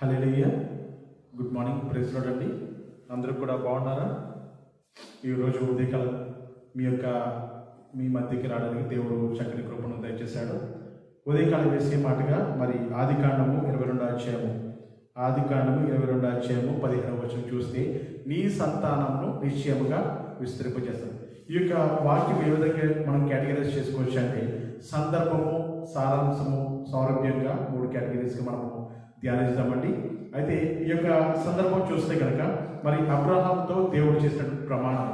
Hallelujah good morning. President అండి. అందరూ కూడా బాగున్నారా? ఈరోజు ఉదయకాల మీ యొక్క మీ మధ్యకి రావడానికి దేవుడు చక్కని కృపను దయచేశాడు. ఉదయకాలం వేసే మాటగా మరి ఆది కాండము ఇరవై రెండో అధ్యాయము. ఆది కాండము ఇరవై రెండో అధ్యాయము పదిహేను వచ్చిన చూస్తే నీ సంతానమును నిశ్చయముగా విస్తరింపజేస్తాడు ఈ యొక్క వాక్యం ఏ విధంగా మనం కేటగిరైజ్ చేసుకోవచ్చు అంటే సందర్భము సారాంశము సౌలభ్యంగా మూడు కేటగిరీస్గా మనము ధ్యానిస్తామండి అయితే ఈ యొక్క సందర్భం చూస్తే కనుక మరి అబ్రహాంతో దేవుడు చేసిన ప్రమాణం.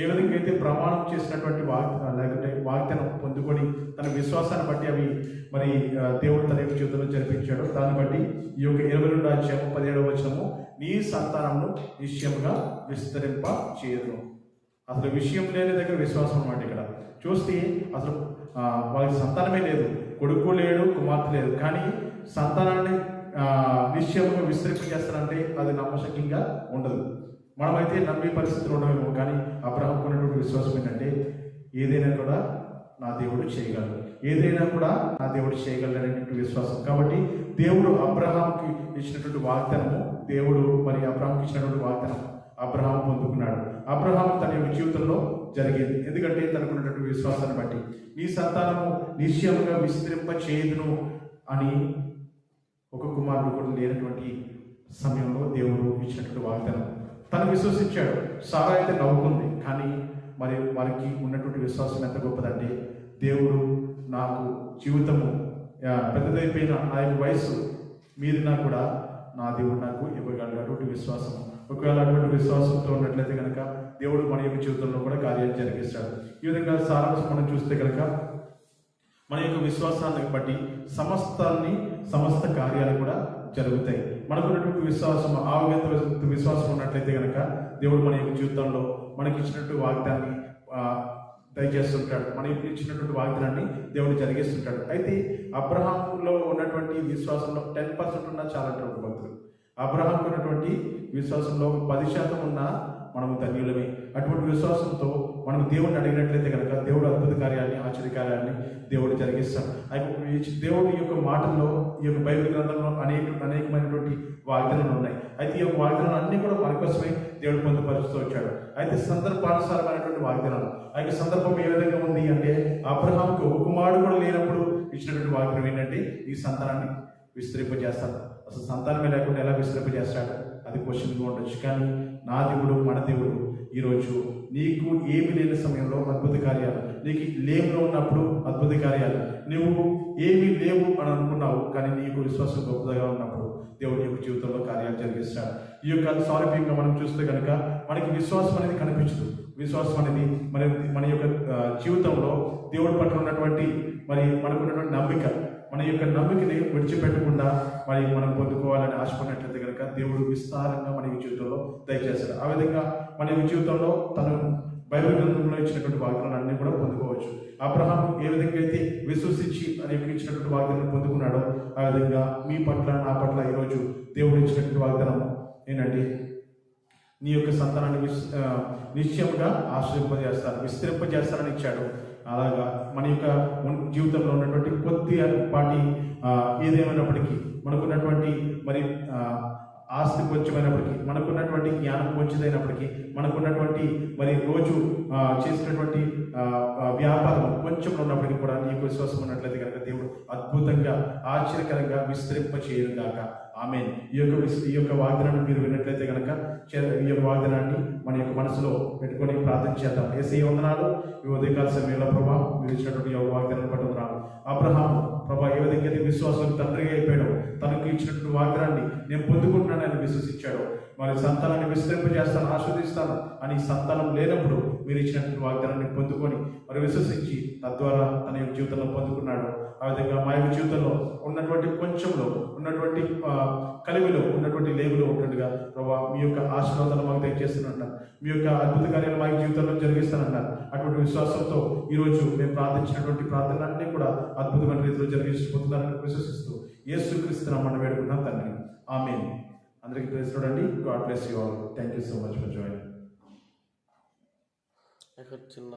ఏ విధంగా అయితే ప్రమాణం చేసినటువంటి వాక్ లేకుంటే వాగ్దానం పొందుకొని తన విశ్వాసాన్ని బట్టి అవి మరి దేవుడు తన యొక్క జీవితంలో జరిపించాడు. దాన్ని బట్టి ఈ యొక్క ఇరవై రెండు అధ్యాయము పదిహేడవ వచనము నీ సంతానమును నిశ్చయముగా విస్తరింప చేయదు అసలు విషయం లేని దగ్గర విశ్వాసం అన్నమాట ఇక్కడ. చూస్తే అసలు వాళ్ళకి సంతానమే లేదు. కొడుకు లేడు కుమార్తె లేదు. కానీ సంతానాన్ని నిశ్చయముగా విస్తరింపజేస్తారంటే అది నమ్మశక్యంగా ఉండదు. మనమైతే నమ్మే పరిస్థితులు ఉండవేమో కానీ అబ్రహం ఉన్నటువంటి విశ్వాసం ఏంటంటే ఏదైనా కూడా నా దేవుడు చేయగలడు. ఏదైనా కూడా నా దేవుడు చేయగలడనేటువంటి విశ్వాసం. కాబట్టి దేవుడు అబ్రహాంకి ఇచ్చినటువంటి వాగ్దానము దేవుడు మరి అబ్రహాంకి ఇచ్చినటువంటి వాగ్దానం అబ్రహాం పొందుకున్నాడు. అబ్రహాం తన యొక్క జీవితంలో జరిగింది. ఎందుకంటే తనకున్నటువంటి విశ్వాసాన్ని బట్టి నీ సంతానము నిశ్చయముగా విస్తరింప చేయదును అని ఒక కుమారుడు కూడా లేనటువంటి సమయంలో దేవుడు ఇచ్చినటువంటి వాగ్దానం. తను విశ్వసించాడు. సారా అయితే నవ్వుకుంది. కానీ మరి వారికి ఉన్నటువంటి విశ్వాసం ఎంత గొప్పదంటే దేవుడు నాకు జీవితము పెద్దదైపోయిన నా యొక్క వయసు మీరినా కూడా నా దేవుడు నాకు ఇవ్వగలడు అటువంటి విశ్వాసం. ఒకవేళ అటువంటి విశ్వాసంతో ఉన్నట్లయితే కనుక దేవుడు మన యొక్క జీవితంలో కూడా కార్యాలు జరిగిస్తాడు. ఈ విధంగా సారాంశం మనం చూస్తే కనుక మన యొక్క విశ్వాసాన్ని బట్టి సమస్తాన్ని సమస్త కార్యాలు కూడా జరుగుతాయి. మనకు ఉన్నటువంటి విశ్వాసం ఆవగత విశ్వాసం ఉన్నట్లయితే కనుక దేవుడు మన యొక్క జీవితంలో మనకి ఇచ్చినట్టు వాగ్దాన్ని దయచేస్తుంటాడు. మన యొక్క ఇచ్చినటువంటి వాగ్దానాన్ని దేవుడు జరిగిస్తుంటాడు. అయితే అబ్రహాంలో ఉన్నటువంటి విశ్వాసంలో టెన్ పర్సెంట్ ఉన్నా చాలా భక్తులు. అబ్రహాంకు ఉన్నటువంటి విశ్వాసంలో పది శాతం ఉన్నా మనము ధన్యులమే. అటువంటి విశ్వాసంతో మనం దేవుడిని అడిగినట్లయితే కనుక దేవుడు అద్భుత కార్యాన్ని ఆశ్చర్య కార్యాన్ని దేవుడు జరిగిస్తాడు. అయితే దేవుడి యొక్క మాటల్లో ఈ యొక్క బైబిల్ గ్రంథంలో అనేక అనేకమైనటువంటి వాగ్దానాలు ఉన్నాయి. అయితే ఈ యొక్క వాగ్దానాలు అన్ని కూడా మన కోసమే దేవుడు పొందుపరుస్తూ వచ్చాడు. అయితే సందర్భానుసారమైనటువంటి వాగ్దానాలు. ఆ యొక్క సందర్భం ఏ విధంగా ఉంది అంటే అబ్రహాంకు ఒక కుమారుడు కూడా లేనప్పుడు ఇచ్చినటువంటి వాగ్దానం ఏంటంటే ఈ సంతానాన్ని విస్తరింపజేస్తాడు అసలు సంతానమే లేకుండా ఎలా విస్తరింపజేస్తాడు? అది క్వశ్చన్గా ఉండొచ్చు. కానీ నా దేవుడు మన దేవుడు ఈరోజు నీకు ఏమి లేని సమయంలో అద్భుత కార్యాలు నీకు లేములో ఉన్నప్పుడు అద్భుత కార్యాలు. నువ్వు ఏమీ లేవు అని అనుకున్నావు కానీ నీకు విశ్వాసం గొప్పగా ఉన్నప్పుడు దేవుడు యొక్క జీవితంలో కార్యాలు జరిగిస్తాడు. ఈ యొక్క సారూప్యంగా మనం చూస్తే కనుక మనకి విశ్వాసం అనేది కనిపించదు. విశ్వాసం అనేది మన మన యొక్క జీవితంలో దేవుడి పట్ల ఉన్నటువంటి మరి మనకున్నటువంటి నమ్మిక యొక్క నమ్మికని విడిచిపెట్టకుండా మరి మనం పొందుకోవాలని ఆశపడినట్లయితే కనుక దేవుడు విస్తారంగా మన జీవితంలో దయచేస్తాడు ఆ విధంగా మన జీవితంలో తను బైబిల్ గ్రంథంలో ఇచ్చినటువంటి వాగ్దానాన్ని కూడా పొందుకోవచ్చు. అబ్రహాం ఏ విధంగా అయితే విశ్వసించి అని ఇచ్చినటువంటి వాగ్దానం పొందుకున్నాడో ఆ విధంగా మీ పట్ల నా పట్ల ఈరోజు దేవుడు ఇచ్చినటువంటి వాగ్దానం ఏంటంటే నీ యొక్క సంతానాన్ని నిశ్చయంగా ఆ, నిశ్చయముగా ఆశ్రయింపజేస్తారు విస్తరింపజేస్తారని ఇచ్చాడు. అలాగా మన యొక్క జీవితంలో ఉన్నటువంటి కొద్ది పాటి ఏదేమైనప్పటికీ మనకున్నటువంటి మరి ఆస్తి కొంచెమైనప్పటికీ మనకున్నటువంటి జ్ఞానం కొంచెదైనప్పటికీ మనకున్నటువంటి మరి రోజు చేసినటువంటి వ్యాపారం కొంచెం ఉన్నప్పటికీ కూడా నీకు విశ్వాసం ఉన్నట్లయితే కనుక దేవుడు అద్భుతంగా ఆశ్చర్యకరంగా విస్తరింప చేయను ఆమె ఈ యొక్క ఈ యొక్క వాగ్దానాన్ని మీరు విన్నట్లయితే కనుక చే- ఈ యొక్క వాగ్దానాన్ని మన యొక్క మనసులో పెట్టుకొని ప్రార్థన చేద్దాం. ఏసీ వందనాలు. ఈ ఉదయకాల సమయంలో ప్రభా మీరు ఇచ్చినటువంటి యొక్క వాగ్దానాన్ని పట్టుకున్నాను అబ్రహాం ప్రభా ఏ విధంగా అయితే విశ్వాసం తండ్రిగా అయిపోయాడు తనకు ఇచ్చినటువంటి వాగ్దానాన్ని నేను పొందుకుంటున్నానని విశ్వసించాడు. మరి సంతానాన్ని విస్తరింపజేస్తాను ఆస్వాదిస్తాను అని సంతానం లేనప్పుడు మీరు ఇచ్చినటువంటి వాగ్దానాన్ని పొందుకొని మరి విశ్వసించి తద్వారా తన యొక్క జీవితంలో పొందుకున్నాడు. ఆ విధంగా మా యొక్క జీవితంలో ఉన్నటువంటి కొంచెంలో ఉన్నటువంటి కలివిలో ఉన్నటువంటి లేవులో ఉన్నట్టుగా ప్రభా మీ యొక్క ఆశీర్వాదాలు మాకు దయచేస్తున్నారు మీ యొక్క అద్భుత కార్యాలు మా జీవితంలో జరిగిస్తానన్నారు అటువంటి విశ్వాసంతో ఈరోజు మేము ప్రార్థించినటువంటి ప్రార్థనలన్నీ కూడా అద్భుతమైన రీతిలో జరిగిపోతున్నారని విశ్వసిస్తూ యేసు క్రీస్తునామని వేడుకున్నాం తండ్రి. ఆమె అందరికీ ప్లేస్ చూడండి God bless you all thank you so much for join ఇక్కడ చిన్న